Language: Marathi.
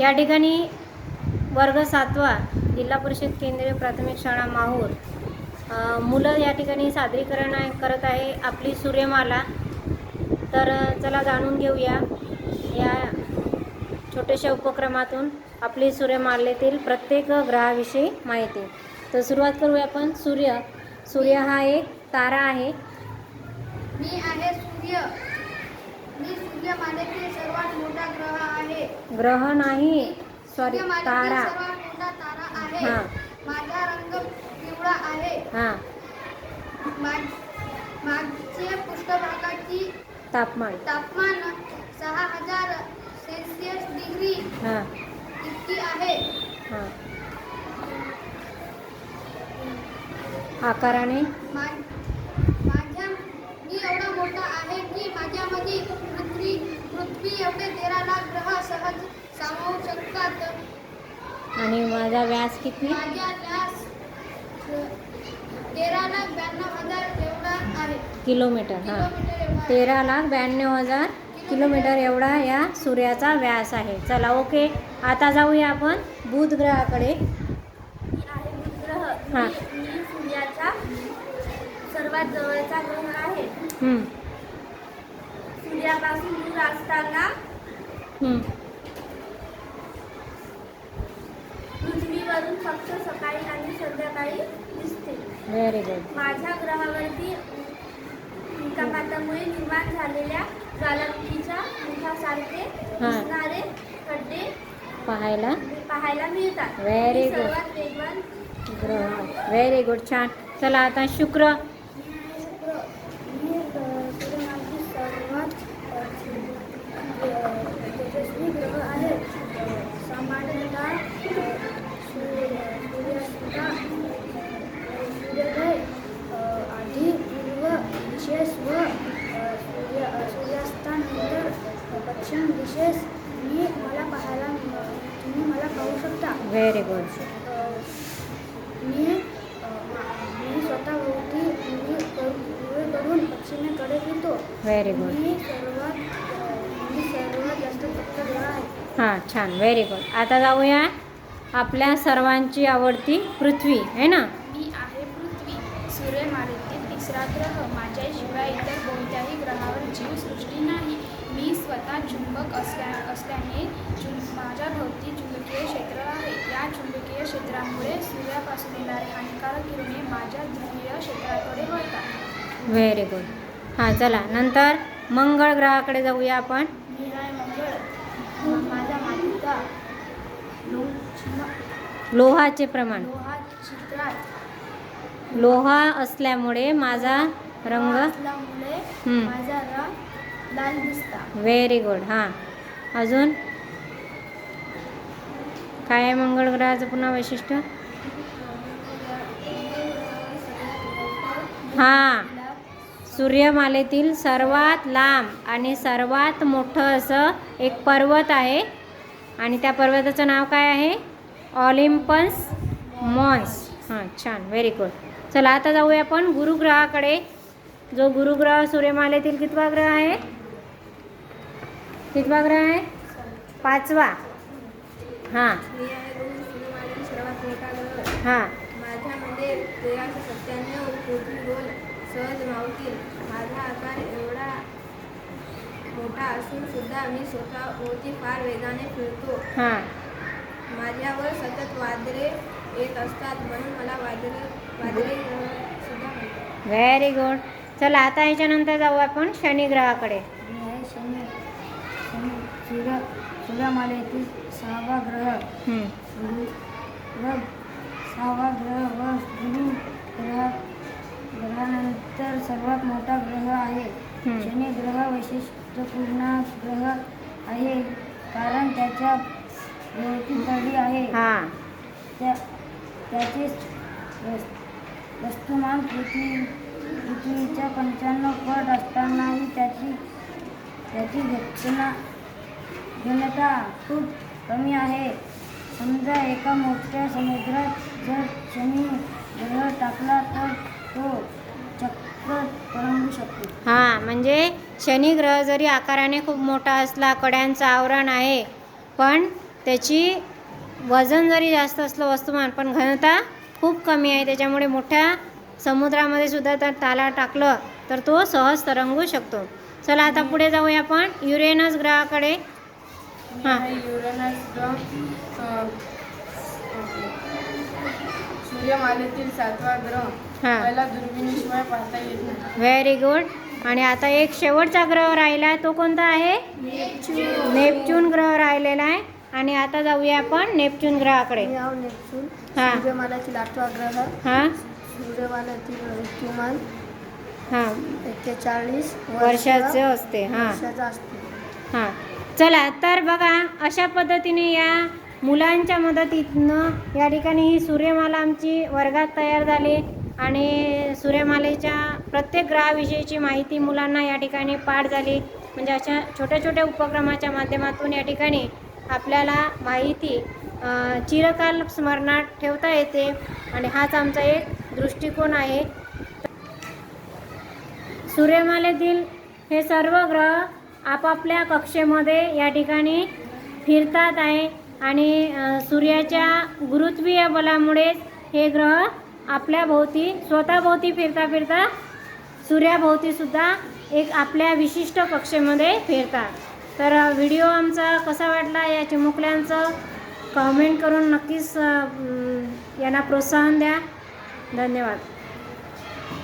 या ठिकाणी वर्ग सातवा जिल्हा परिषद केंद्रीय प्राथमिक शाळा माहूर. मुलं या ठिकाणी सादरीकरण करत आहे आपली सूर्यमाला. तर चला जाणून घेऊया या छोट्याशा उपक्रमातून आपली सूर्यमालेतील प्रत्येक ग्रहाविषयी माहिती. तर सुरुवात करूया आपण. सूर्य सूर्य हा एक तारा आहे. मी आहे सूर्य. सूर्यमालेतील सर्वात मोठा ग्रह आहे. ग्रह नाही सॉरी सूर्यमालेतील तारा. सर्वात मोठा तारा आहे. हां. माझा रंग पिवळा आहे. हां. मा- मागचे पृष्ठभागाची तापमान. तापमान सहा हजार सेल्सिअस डिग्री हां. इतकी आहे. हां. आकाराने. मा- माझ्या मी एवढा मोठा आहे की माझ्यामध्ये पृथ्वी पृथ्वी एवढे तेरा लाख ग्रह सहज सामावू शकतात. आणि माझा व्यास किती? माझ्या व्यास तेरा लाख ब्याण्णव हजार एवढा आहे. किलोमीटर हां. तेरा लाख ब्याण्णव हजार किलोमीटर एवढा या सूर्याचा व्यास आहे. चला ओके. आता जाऊया आपण बुध ग्रहाकडे मी आहे बुध ग्रह हां. सूर्याचा सर्वात जवळचा ग्रह आहे. सूर्यापासून दूर असताना. पृथ्वीवरून फक्त सकाळी आणि संध्याकाळी दिसते. व्हेरी गुड माझ्या ग्रहावरती उल्कापातामुळे निर्माण झालेल्या ज्वालामुखीच्या मुखासारखे हां. दिसणारे खड्डे पाहायला? पाहायला मिळतात. Very ही good. सर्वात वेगवान ग्रह. व्हेरी गुड छान. चला आता शुक्र सर्वात तेजस्वी ग्रह आहे सामान्यतः सूर्यास्ता सूर्योदय आधी पूर्व दिशेस व सूर्य सूर्यास्तानंतर पश्चिम दिशेस मी मला पाहायला तुम्ही मला पाहू शकता व्हेरी गुड मी मी करून पश्चिमेकडे फिरतो व्हेरी गुड मी सर्वात अ, मी सर्वात जास्त फक्त ग्रह आहे. हां छान. व्हेरी गुड आता जाऊया आपल्या सर्वांची आवडती पृथ्वी आहे ना? मी आहे पृथ्वी. सूर्यमालेतील तिसरा ग्रह चुंबक असल्या असल्याने चुं माझ्या भोवती चुंबकीय क्षेत्र आहे. या चुंबकीय क्षेत्रामुळे सूर्यापासून येणारे हानिकारक किरणे माझ्या ध्रुवीय क्षेत्राकडे वळतात. व्हेरी गुड हां चला. नंतर मंगळ ग्रहाकडे जाऊया आपण. मंगळ. माझ्या मातीचा लोह लोहाचे प्रमाण. लोहा चित्रात. लोहा असल्यामुळे माझा रंग असल्यामुळे. माझा रंग लाल दिसता. व्हेरी गुड हां. अजून? काय आहे मंगळ ग्रहाचं पुन्हा वैशिष्ट्य? हां. सूर्यमालेतील सर्वात लांब आणि सर्वात मोठं असं एक पर्वत आहे. आणि त्या पर्वताचं नाव काय आहे? Olympus Mons. हां छान व्हेरी गुड चला आता जाऊया आपण गुरुग्रहाकडे. जो गुरुग्रह सूर्यमालेतील कितवा ग्रह आहे? कितवा ग्रह आहे? पाचवा. हां. मी आहे दोन सूर्यमालेतील सर्वात मोठा ग्रह हां. माझ्यामध्ये तेराशे सत्त्याण्णव कोटी गोल सहज मावतील माझा आकार एवढा मोठा असून सुद्धा मी स्वतःभोवती फार वेगाने फिरतो हां. माझ्यावर सतत वादळे येत असतात म्हणून मला सुद्धा व्हेरी गुड चला आता याच्यानंतर जाऊ आपण शनी ग्रहाकडे मी आहे शनी शनी सूर्य सूर्यमालेतील सहावा ग्रह. गुरु व सहावा ग्रह व गुरु ग्रह ग्रहानंतर सर्वात मोठा ग्रह आहे. शनी ग्रह वैशिष्ट्यपूर्ण ग्रह आहे कारण त्याच्या भोवती तडी आहे हां त्या त्याचे वस- वस्तुमान पृथ्वी पृथ्वीच्या पंच्याण्णव पट असतानाही त्याची त्याची घटना घनता खूप कमी आहे. समजा एका मोठ्या समुद्रात जर शनी ग्रह टाकला तर तो चक्र तरंगू शकतो. हां म्हणजे शनी ग्रह जरी आकाराने खूप मोठा असला कड्यांचं आवरण आहे पण त्याची वजन जरी जास्त असलं वस्तुमान पण घनता खूप कमी आहे. त्याच्यामुळे मोठ्या समुद्रामध्ये सुद्धा तर ताला टाकलं तर तो सहज तरंगू शकतो. चला आता पुढे जाऊया आपण. युरेनस ग्रहाकडे हां. आहे युरेनस ग्रह अ, सूर्यमालेतील सातवा ग्रह. हां. पहिला दुर्बिणीशिवाय पाहता येत नाही. व्हेरी गुड आणि आता एक शेवटचा ग्रह राहिला आहे तो कोणता आहे? नेपच्यून. ग्रह राहिलेला आहे. आणि आता जाऊया आपण नेपच्यून ग्रहाकडे. नाव नेपच्यून. हां. सूर्यमालातील आठवा ग्रह. हां. सूर्यमालातील ऋतुमान हां. एक्केचाळीस वर्षाचं असते हां. वर्षाचा असतो. हां. चला तर बघा अशा पद्धतीने या मुलांच्या मदतीनं या ठिकाणी ही सूर्यमाला आमची वर्गात तयार झाली आणि सूर्यमालेच्या प्रत्येक ग्रहाविषयीची माहिती मुलांना या ठिकाणी पाठ झाली. म्हणजे अशा छोट्या छोट्या उपक्रमाच्या माध्यमातून या ठिकाणी आपल्याला माहिती चिरकाल स्मरणात ठेवता येते आणि हाच आमचा एक दृष्टिकोन आहे. सूर्यमालेतील हे सर्व ग्रह आपापल्या कक्षेमध्ये या ठिकाणी फिरतात आहे आणि सूर्याच्या गुरुत्वीय बलामुळेच हे ग्रह आपल्या भोवती स्वतःभोवती फिरता फिरता सूर्याभोवतीसुद्धा एक आपल्या विशिष्ट कक्षेमध्ये फिरतात. तर व्हिडिओ आमचा कसा वाटला या चिमुकल्यांचं कमेंट करून नक्कीच यांना प्रोत्साहन द्या. धन्यवाद.